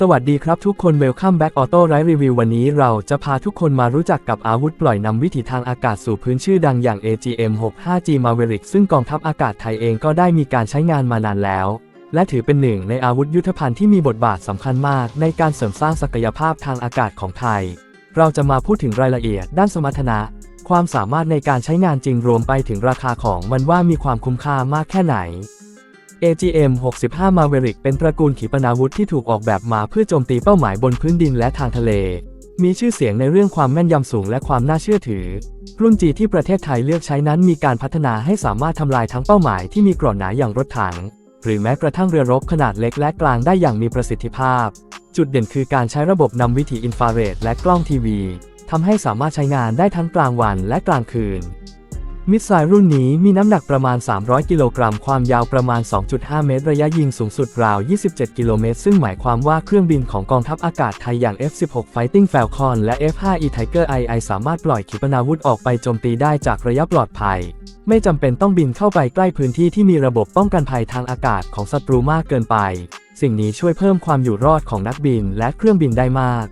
สวัสดีครับทุกคน Welcome back Auto Right Review วันนี้เราจะพาทุกคนมารู้จักกับอาวุธปล่อยนำวิถีทางอากาศสู่พื้นชื่อดังอย่าง AGM-65G Maverick ซึ่งกองทัพอากาศไทยเองก็ได้มีการใช้งานมานานแล้ว และถือเป็นหนึ่งในอาวุธยุทธภัณฑ์ที่มีบทบาทสำคัญมากในการเสริมสร้างศักยภาพทางอากาศของไทย เราจะมาพูดถึงรายละเอียดด้านสมรรถนะ ความสามารถในการใช้งานจริงรวมไปถึงราคาของมันว่ามีความคุ้มค่ามากแค่ไหน AGM 65 Maverick เป็นตระกูลขีปนาวุธที่ถูกออกแบบมาเพื่อโจมตีเป้าหมายบนพื้นดินและทางทะเล มีชื่อเสียงในเรื่องความแม่นยำสูงและความน่าเชื่อถือ รุ่นจีที่ประเทศไทยเลือกใช้นั้นมีการพัฒนาให้สามารถทำลายทั้งเป้าหมายที่มีกรอนหนาอย่างรถถัง หรือแม้กระทั่งเรือรบขนาดเล็กและกลางได้อย่างมีประสิทธิภาพ จุดเด่นคือการใช้ระบบนำวิถีอินฟราเรดและกล้องทีวีทำให้สามารถใช้งานได้ทั้งกลางวันและกลางคืน มิสไซล์รุ่นนี้มีน้ำหนักประมาณ 300 กิโลกรัม ความยาวประมาณ 2.5 เมตร ระยะยิงสูงสุดราว 27 กิโลเมตร ซึ่งหมายความว่าเครื่องบินของกองทัพอากาศไทยอย่าง F-16 Fighting Falcon และ F-5E Tiger II สามารถปล่อยขีปนาวุธออกไปโจมตีได้จากระยะปลอดภัย ไม่จำเป็นต้องบินเข้าไปใกล้พื้นที่ที่มีระบบป้องกันภัยทางอากาศของศัตรูมากเกินไป สิ่งนี้ช่วยเพิ่มความอยู่รอดของนักบินและเครื่องบินได้มาก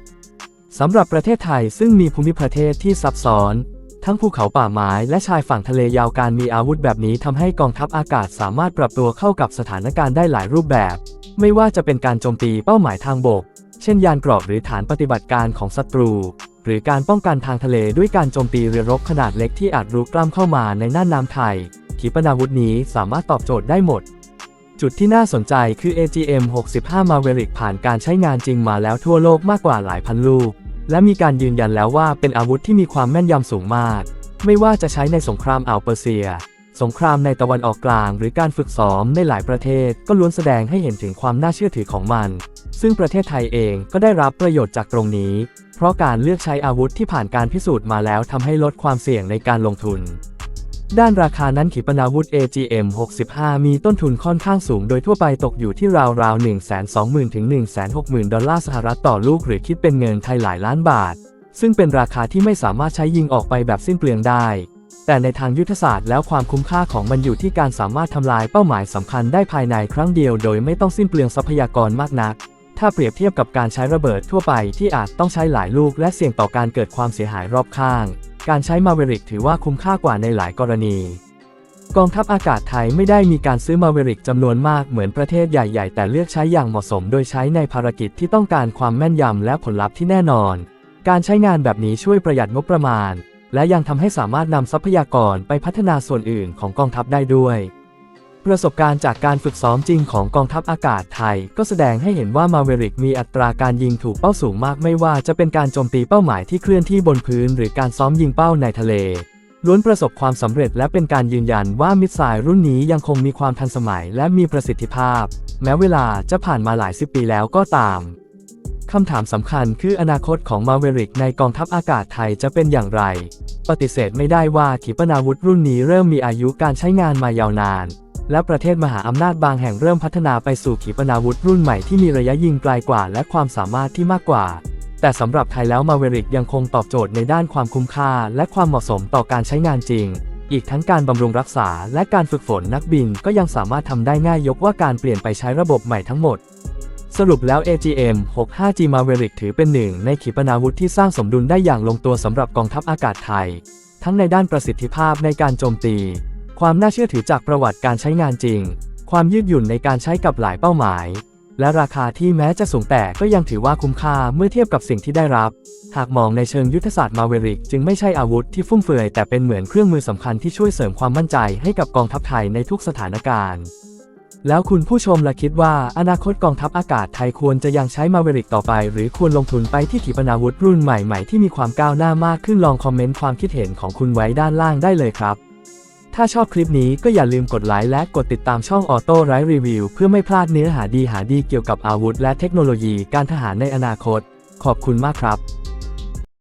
สำหรับประเทศไทยซึ่งมีภูมิประเทศที่ซับซ้อน ทั้งภูเขาป่าไม้และชายฝั่งทะเลยาวการมีอาวุธแบบนี้ทำให้กองทัพอากาศสามารถปรับตัวเข้ากับสถานการณ์ได้หลายรูปแบบ ไม่ว่าจะเป็นการโจมตีเป้าหมายทางบก เช่นยานเกราะหรือฐานปฏิบัติการของศัตรู หรือการป้องกันทางทะเลด้วยการโจมตีเรือรบขนาดเล็กที่อาจรุกล้ำเข้ามาในน่านน้ำไทย ขีปนาวุธนี้สามารถตอบโจทย์ได้หมด จุดที่น่าสนใจคือ AGM 65 Maverick ผ่านการใช้งานจริงมาแล้วทั่วโลกมากกว่าหลายพันลูก และมีการยืนยันแล้วว่าเป็นอาวุธที่มีความแม่นยำสูงมาก ไม่ว่าจะใช้ในสงครามอ่าวเปอร์เซีย สงครามในตะวันออกกลาง หรือการฝึกซ้อมในหลายประเทศก็ล้วนแสดงให้เห็นถึงความน่าเชื่อถือของมัน ซึ่งประเทศไทยเองก็ได้รับประโยชน์จากตรงนี้ เพราะการเลือกใช้อาวุธที่ผ่านการพิสูจน์มาแล้วทำให้ลดความเสี่ยงในการลงทุน ด้านราคานั้นขีปนาวุธ AGM 65 มีต้นทุนค่อนข้างสูง โดยทั่วไปตกอยู่ที่ราวๆ120,000 ถึง 160,000 ดอลลาร์สหรัฐต่อลูก หรือคิดเป็นเงินไทยหลายล้านบาท ซึ่งเป็นราคาที่ไม่สามารถใช้ยิงออกไปแบบสิ้นเปลืองได้ แต่ในทางยุทธศาสตร์แล้วความคุ้มค่าของมันอยู่ที่การสามารถทำลายเป้าหมายสำคัญได้ภายในครั้งเดียว โดยไม่ต้องสิ้นเปลืองทรัพยากรมากนัก ถ้าเปรียบเทียบกับการใช้ระเบิดทั่วไปที่อาจต้องใช้หลายลูก และเสี่ยงต่อการเกิดความเสียหายรอบข้าง การใช้มาเวริกถือว่าคุ้มค่ากว่าในหลายกรณี กองทัพอากาศไทยไม่ได้มีการซื้อมาเวริกจำนวนมากเหมือนประเทศใหญ่ๆ แต่เลือกใช้อย่างเหมาะสม โดยใช้ในภารกิจที่ต้องการความแม่นยำและผลลัพธ์ที่แน่นอน การใช้งานแบบนี้ช่วยประหยัดงบประมาณ และยังทำให้สามารถนำทรัพยากรไปพัฒนาส่วนอื่นของกองทัพได้ด้วย ประสบการณ์จากการฝึกซ้อมจริงของกองทัพอากาศไทย ก็แสดงให้เห็นว่ามาเวริกมีอัตราการยิงถูกเป้าสูงมากไม่ว่าจะเป็นการโจมตีเป้าหมายที่เคลื่อนที่บนพื้น หรือการซ้อมยิงเป้าในทะเลล้วนประสบความสำเร็จและเป็นการยืนยันว่ามิสไซล์รุ่นนี้ยังคงมีความทันสมัยและมีประสิทธิภาพ แม้เวลาจะผ่านมาหลายสิบปีแล้วก็ตามคำถามสำคัญคืออนาคตของมาเวริกในกองทัพอากาศไทยจะเป็นอย่างไร ปฏิเสธไม่ได้ว่าขีปนาวุธรุ่นนี้เริ่มมีอายุการใช้งานมายาวนาน และประเทศมหาอำนาจบางแห่งเริ่มพัฒนาไปสู่ขีปนาวุธรุ่นใหม่ที่มีระยะยิงไกลกว่า และความสามารถที่มากกว่า แต่สำหรับไทยแล้วมาเวริกยังคงตอบโจทย์ในด้านความคุ้มค่า และความเหมาะสมต่อการใช้งานจริง อีกทั้งการบำรุงรักษา และการฝึกฝนนักบินก็ยังสามารถทำได้ง่ายยกว่าการเปลี่ยนไปใช้ระบบใหม่ทั้งหมดสรุปแล้ว AGM 65G Maverick ถือเป็นหนึ่งในขีปนาวุธที่สร้างสมดุลได้อย่างลงตัวสำหรับกองทัพอากาศไทย ทั้งในด้านประสิทธิภาพในการโจมตี ความน่าเชื่อถือจากประวัติการใช้งานจริง ความยืดหยุ่นในการใช้กับหลายเป้าหมาย และราคาที่แม้จะสูงแต่ก็ยังถือว่าคุ้มค่าเมื่อเทียบกับสิ่งที่ได้รับ หากมองในเชิงยุทธศาสตร์มาเวริก จึงไม่ใช่อาวุธที่ฟุ่มเฟือยแต่เป็นเหมือนเครื่องมือสำคัญที่ช่วยเสริมความมั่นใจให้กับกองทัพไทยในทุกสถานการณ์ แล้วคุณผู้ชมล่ะคิดว่าอนาคตกองทัพอากาศไทยควรจะยังใช้มาเวริกต่อไป หรือควรลงทุนไปที่ขีปนาวุธรุ่นใหม่ๆที่มีความก้าวหน้ามากขึ้นลองคอมเมนต์ความคิดเห็นของคุณไว้ด้านล่างได้เลยครับ ถ้าชอบคลิปนี้ก็อย่าลืมกดไลค์และกดติดตามช่องออโต้ไรรีวิวเพื่อไม่พลาดเนื้อหาดีหาดีเกี่ยวกับอาวุธ และเทคโนโลยีการทหารในอนาคต ขอบคุณมากครับ